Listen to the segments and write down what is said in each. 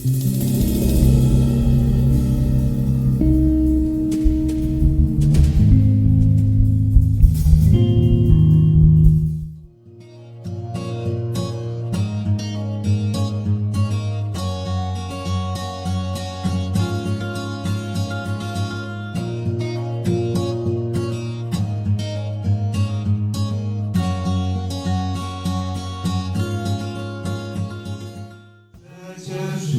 Przecież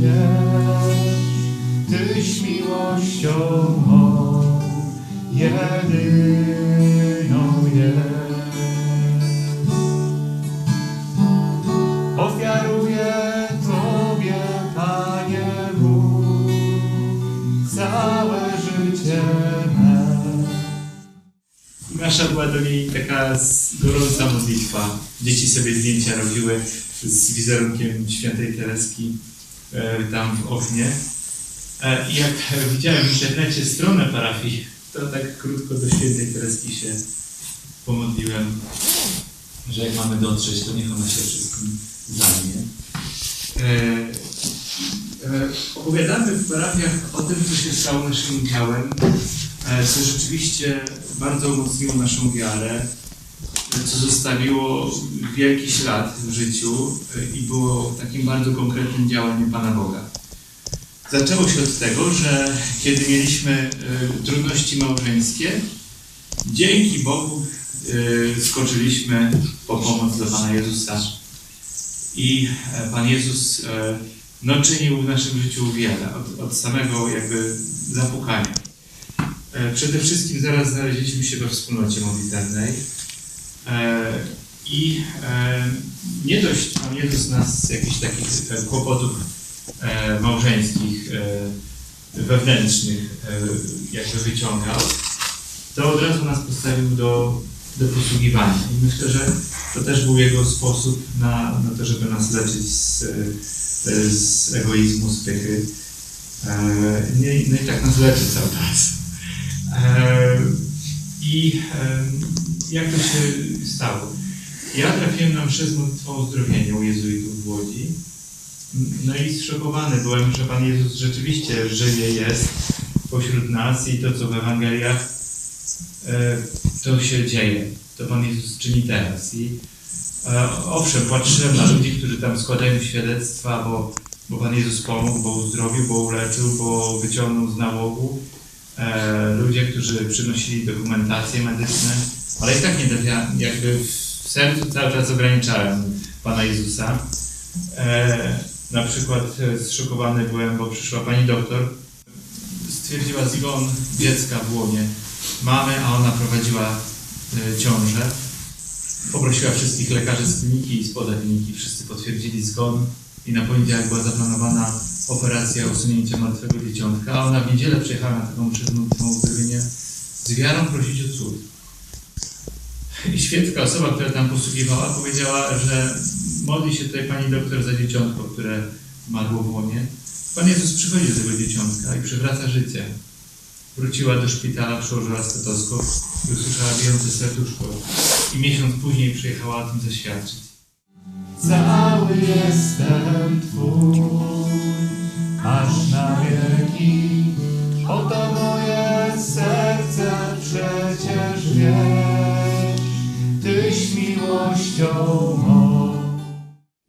wiesz, Tyś miłością mą jedyną jest. Ofiaruję Tobie, Panie Bóg, całe życie me. Nasza była do niej taka gorąca modlitwa. Dzieci sobie zdjęcia robiły z wizerunkiem świętej Tereski tam w oknie. E, I jak widziałem w internecie stronę parafii, to tak krótko do świętej Tereski się pomodliłem, że jak mamy dotrzeć, to niech ona się wszystkim zajmie. E, e, Opowiadamy w parafiach o tym, co się stało naszym udziałem, e, co rzeczywiście bardzo umocniło naszą wiarę, e, zostawiło wielki ślad w życiu i było takim bardzo konkretnym działaniem Pana Boga. Zaczęło się od tego, że kiedy mieliśmy e, trudności małżeńskie, dzięki Bogu e, skoczyliśmy po pomoc do Pana Jezusa. I e, Pan Jezus no, czynił w naszym życiu wiele, od, od samego jakby zapukania. Przede wszystkim zaraz znaleźliśmy się we wspólnocie modlitewnej i e, nie dość Pan Jezus nas z jakichś takich e, kłopotów e, małżeńskich, e, wewnętrznych e, jakby wyciągał, to od razu nas postawił do, do posługiwania. I myślę, że to też był jego sposób na, na to, żeby nas leczyć z, e, z egoizmu, z pychy. E, No i, no tak nas leczy cały czas. E, I e, jak to się stało? Ja trafiłem na mszę z modlitwą o uzdrowienie u jezuitów w Łodzi. No i zszokowany byłem, że Pan Jezus rzeczywiście żyje, jest pośród nas i to, co w Ewangeliach, e, to się dzieje. To Pan Jezus czyni teraz. I e, owszem, patrzyłem na ludzi, którzy tam składają świadectwa, bo, bo Pan Jezus pomógł, bo uzdrowił, bo uleczył, bo wyciągnął z nałogu. E, ludzie, którzy przynosili dokumentacje medyczne, ale i tak nie trafia, jakby w sercu cały czas ograniczałem Pana Jezusa. E, na przykład e, zszokowany byłem, bo przyszła pani doktor, stwierdziła zgon dziecka w łonie mamy, a ona prowadziła e, ciążę. Poprosiła wszystkich lekarzy z kliniki i spoza kliniki, wszyscy potwierdzili zgon i na poniedziałek była zaplanowana operacja usunięcia martwego dzieciątka, a ona w niedzielę przyjechała na taką przedmówną uzdrowienie z wiarą prosić o cud. I świecka osoba, która tam posługiwała, powiedziała, że modli się tutaj pani doktor za dzieciątko, które marło w łonie. Pan Jezus przychodzi do tego dzieciątka i przywraca życie. Wróciła do szpitala, przyłożyła stetoskop i usłyszała bijące serduszko. I miesiąc później przyjechała o tym zaświadczyć. Cały jestem Twój, aż na wieki. Oto moje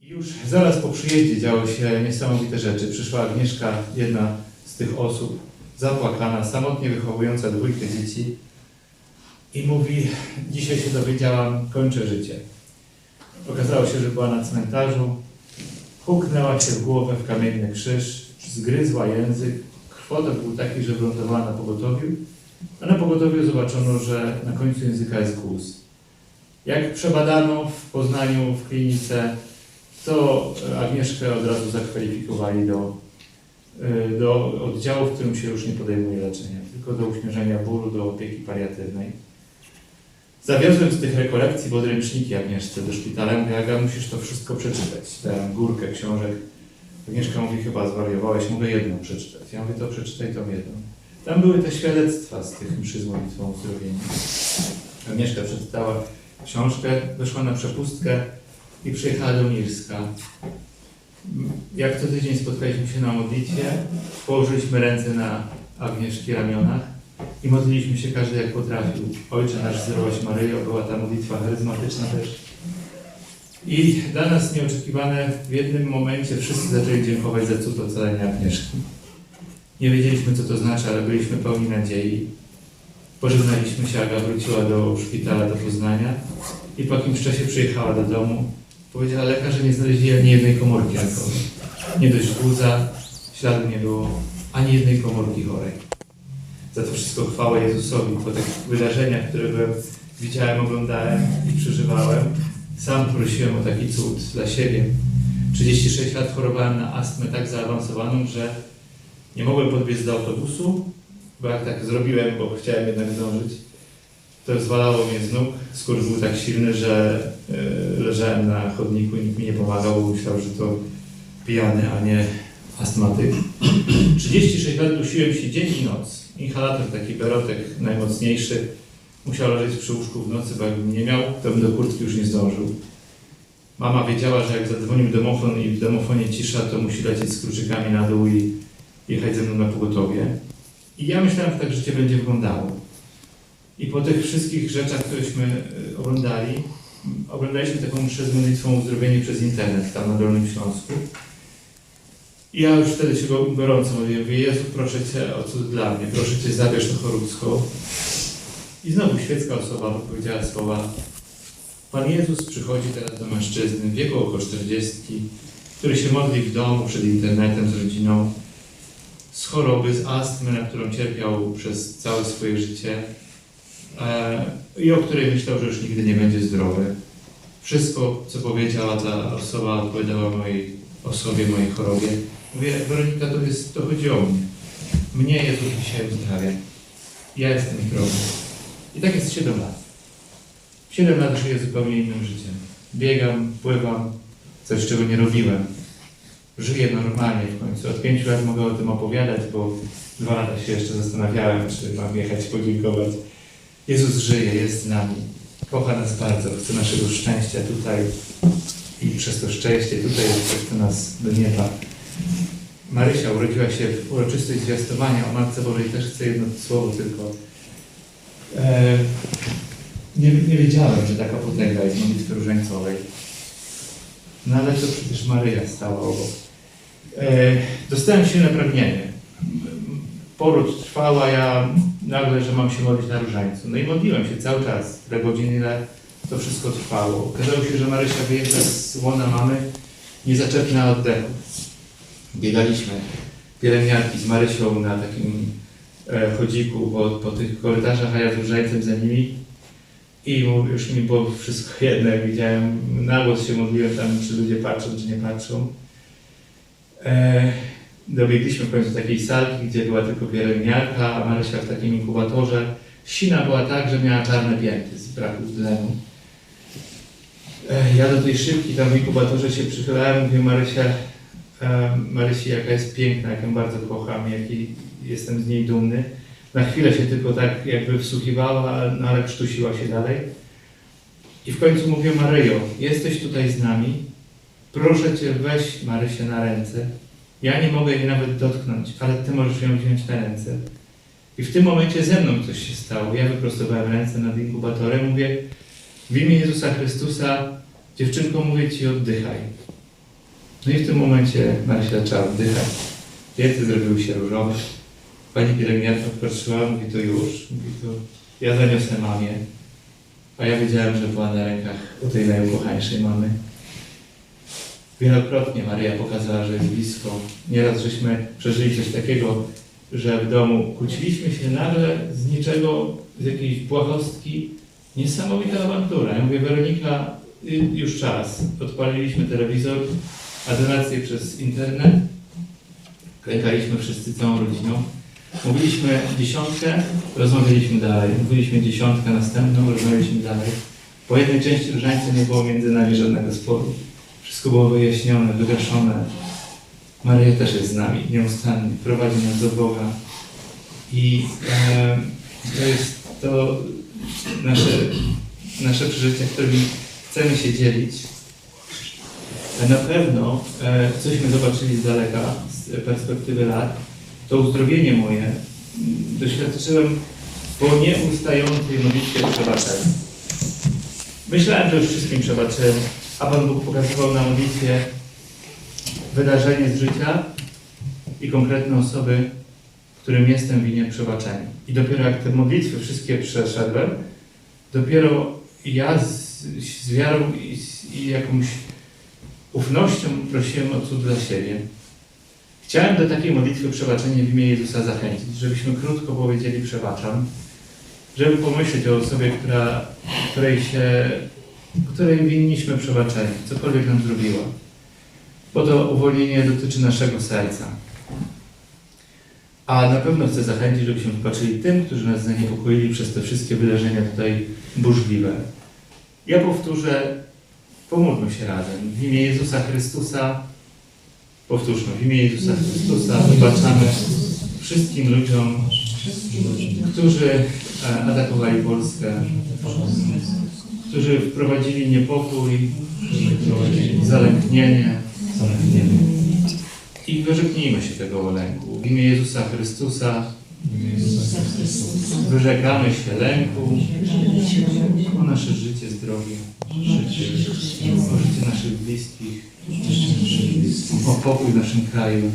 I Już zaraz po przyjeździe działy się niesamowite rzeczy. Przyszła Agnieszka, jedna z tych osób, zapłakana, samotnie wychowująca dwójkę dzieci i mówi, dzisiaj się dowiedziałam, kończę życie. Okazało się, że była na cmentarzu, huknęła się w głowę w kamienny krzyż, zgryzła język, krwotok był taki, że wylądowała na pogotowiu, a na pogotowiu zobaczono, że na końcu języka jest guz. Jak przebadano w Poznaniu, w klinice, to Agnieszkę od razu zakwalifikowali do, y, do oddziału, w którym się już nie podejmuje leczenia, tylko do uśmierzenia bólu, do opieki paliatywnej. Zawiozłem z tych rekolekcji podręczniki Agnieszce do szpitala. Mówię, Aga, musisz to wszystko przeczytać. Dałem górkę książek. Agnieszka mówi, chyba zwariowałeś, mogę jedną przeczytać. Ja mówię, to przeczytaj tą jedną. Tam były te świadectwa z tych mszy z modlitwą uzdrowienia. Agnieszka przeczytała książkę, weszła na przepustkę i przyjechała do Mirska. Jak co tydzień spotkaliśmy się na modlitwie, położyliśmy ręce na Agnieszki ramionach i modliliśmy się każdy jak potrafił. Ojcze nasz zdrowaś Maryjo, była ta modlitwa charyzmatyczna też. I dla nas nieoczekiwane w jednym momencie wszyscy zaczęli dziękować za cud ocalenia Agnieszki. Nie wiedzieliśmy co to znaczy, ale byliśmy pełni nadziei. Pożegnaliśmy się, Aga wróciła do szpitala do Poznania i po jakimś czasie przyjechała do domu. Powiedziała lekarze nie znaleźli ani jednej komórki alkoholu. Nie dość guza, śladu nie było, ani jednej komórki chorej. Za to wszystko chwała Jezusowi. Po tych wydarzeniach, które byłem, widziałem, oglądałem i przeżywałem, sam prosiłem o taki cud dla siebie. 36 lat chorowałem na astmę tak zaawansowaną, że nie mogłem podbiec do autobusu, bo jak tak zrobiłem, bo chciałem jednak zdążyć, to zwalało mnie z nóg. Skurcz był tak silny, że e, leżałem na chodniku i nikt mi nie pomagał, myślał, że to pijany, a nie astmatyk. 36 lat dusiłem się dzień i noc. Inhalator taki berotek najmocniejszy. Musiał leżeć przy łóżku w nocy, bo jakbym nie miał, to bym do kurtki już nie zdążył. Mama wiedziała, że jak zadzwonił domofon i w domofonie cisza, to musi lecieć z kluczykami na dół i jechać ze mną na pogotowie. I ja myślałem, że tak życie będzie wyglądało. I po tych wszystkich rzeczach, któreśmy y, oglądali, oglądaliśmy taką mszę z modlitwą uzdrowienie przez internet tam na Dolnym Śląsku. I ja już wtedy się go gorąco mówiłem, mówię, Jezu, proszę Cię o cud dla mnie, proszę Cię zabierz to choródzko. I znowu świecka osoba powiedziała słowa, Pan Jezus przychodzi teraz do mężczyzny w wieku około 40, który się modli w domu przed internetem z rodziną, z choroby, z astmy, na którą cierpiał przez całe swoje życie e, i o której myślał, że już nigdy nie będzie zdrowy. Wszystko, co powiedziała ta osoba, odpowiadała mojej osobie, mojej chorobie. Mówię, Weronika, to, jest, to chodzi o mnie. Mnie Jezus dzisiaj uzdrawia. Ja jestem zdrowy. I tak jest 7 lat. 7 lat żyję zupełnie innym życiem. Biegam, pływam, coś czego nie robiłem. Żyję normalnie w końcu. Od 5 lat mogę o tym opowiadać, bo dwa lata się jeszcze zastanawiałem, czy mam jechać podziękować. Jezus żyje, jest z nami. Kocha nas bardzo, chce naszego szczęścia tutaj i przez to szczęście tutaj jest nas do nieba. Marysia urodziła się w uroczystość zwiastowania o Matce Bożej. Też chcę jedno słowo tylko. E, nie, nie wiedziałem, że taka potęga jest modlitwy różańcowej. No ale to przecież Maryja stała obok. E, dostałem silne pragnienie. Poród trwała, ja nagle, że mam się modlić na różańcu. No i modliłem się cały czas, tyle godzin, ile to wszystko trwało. Okazało się, że Marysia wyjeżdża z łona mamy, nie zaczepna oddechu. Biegaliśmy pielęgniarki z Marysią na takim e, chodziku po, po tych korytarzach, a ja z różańcem za nimi. I już mi było wszystko jedno, jak widziałem, na głos się modliłem tam, czy ludzie patrzą, czy nie patrzą. E, dobiegliśmy w końcu takiej salki, gdzie była tylko pielęgniarka, a Marysia w takim inkubatorze. Sina była tak, że miała czarne pięty z braku tlenu. E, ja do tej szybki tam w inkubatorze się przychylałem, mówię Marysia, e, Marysi, jaka jest piękna, jak ją bardzo kocham, jaki jestem z niej dumny. Na chwilę się tylko tak jakby wsłuchiwała, no ale krztusiła się dalej. I w końcu mówię, Maryjo, jesteś tutaj z nami, proszę Cię, weź Marysię na ręce. Ja nie mogę jej nawet dotknąć, ale Ty możesz ją wziąć na ręce. I w tym momencie ze mną coś się stało. Ja wyprostowałem ręce nad inkubatorem, mówię, w imię Jezusa Chrystusa, dziewczynko, mówię Ci, oddychaj. No i w tym momencie Marysia zaczęła oddychać. Wiece zrobiły się różowe. Pani pielęgniarka patrzyła, mówi to już, mówi to ja zaniosę mamie. A ja wiedziałem, że była na rękach u tej najukochańszej mamy. Wielokrotnie Maryja pokazała, że jest blisko. Nieraz żeśmy przeżyli coś takiego, że w domu kłóciliśmy się nagle z niczego, z jakiejś błahostki. Niesamowita awantura. Ja mówię, Weronika, y, już czas. Odpaliliśmy telewizor, adorację przez internet. Klękaliśmy wszyscy całą rodziną. Mówiliśmy dziesiątkę, rozmawialiśmy dalej. Mówiliśmy dziesiątkę następną, rozmawialiśmy dalej. Po jednej części różańca nie było między nami żadnego sporu. Wszystko było wyjaśnione, wygaszone. Maryja też jest z nami nieustannie, prowadzi nas do Boga. I e, to jest to nasze, nasze przeżycie, którymi chcemy się dzielić. Na pewno e, cośmy zobaczyli z daleka, z perspektywy lat, to uzdrowienie moje mm, doświadczyłem po nieustającej modlitwie przebaczenia. Myślałem, że już wszystkim przebaczyłem, a Pan Bóg pokazywał na modlitwie wydarzenie z życia i konkretne osoby, którym jestem winien przebaczenia. I dopiero jak te modlitwy wszystkie przeszedłem, dopiero ja z, z wiarą i, z, i jakąś ufnością prosiłem o cud dla siebie. Chciałem do takiej modlitwy przebaczenia w imię Jezusa zachęcić, żebyśmy krótko powiedzieli przebaczam, żeby pomyśleć o osobie, która, której się, której winniśmy przebaczenia, cokolwiek nam zrobiła. Bo to uwolnienie dotyczy naszego serca. A na pewno chcę zachęcić, żebyśmy wybaczyli tym, którzy nas zaniepokoili przez te wszystkie wydarzenia tutaj burzliwe. Ja powtórzę, pomódlmy się razem. W imię Jezusa Chrystusa, powtórzmy, w imię Jezusa Chrystusa wybaczamy wszystkim ludziom, którzy e, atakowali Polskę, którzy wprowadzili niepokój, zalęknienie, i wyrzeknijmy się tego lęku. W imię Jezusa Chrystusa wyrzekamy się lęku. O nasze życie, zdrowie, o życie naszych bliskich, o pokój w naszym kraju.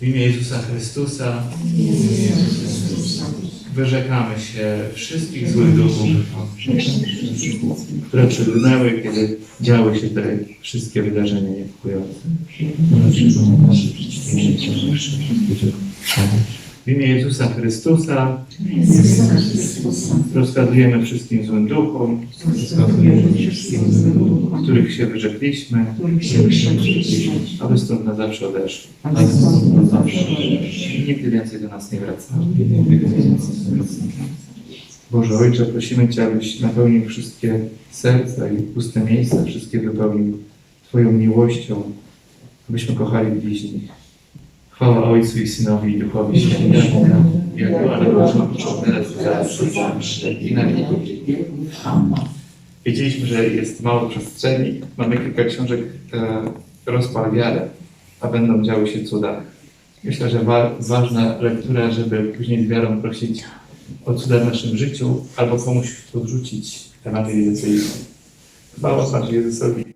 W imię Jezusa Chrystusa wyrzekamy się wszystkich złych duchów, które przybrnęły, kiedy działy się te wszystkie wydarzenia niepokojące. W imię Jezusa Chrystusa rozkazujemy wszystkim złym duchom, których się wyrzekliśmy, aby stąd na zawsze odeszli. I nigdy więcej do nas nie wracały. Boże Ojcze, prosimy Cię, abyś napełnił wszystkie serca i puste miejsca, wszystkie wypełnił Twoją miłością, abyśmy kochali bliźnich. Chwała Ojcu i Synowi i Duchowi Świętemu, jak była na początku, teraz i zawsze, i na. Wiedzieliśmy, że jest mało przestrzeni. Mamy kilka książek e, Rozpal wiarę, a będą działy się cuda. Myślę, że wa ważna lektura, żeby później z wiarą prosić o cuda w naszym życiu, albo komuś podrzucić Ewangelię Jezusa. Chwała Panu Jezusowi.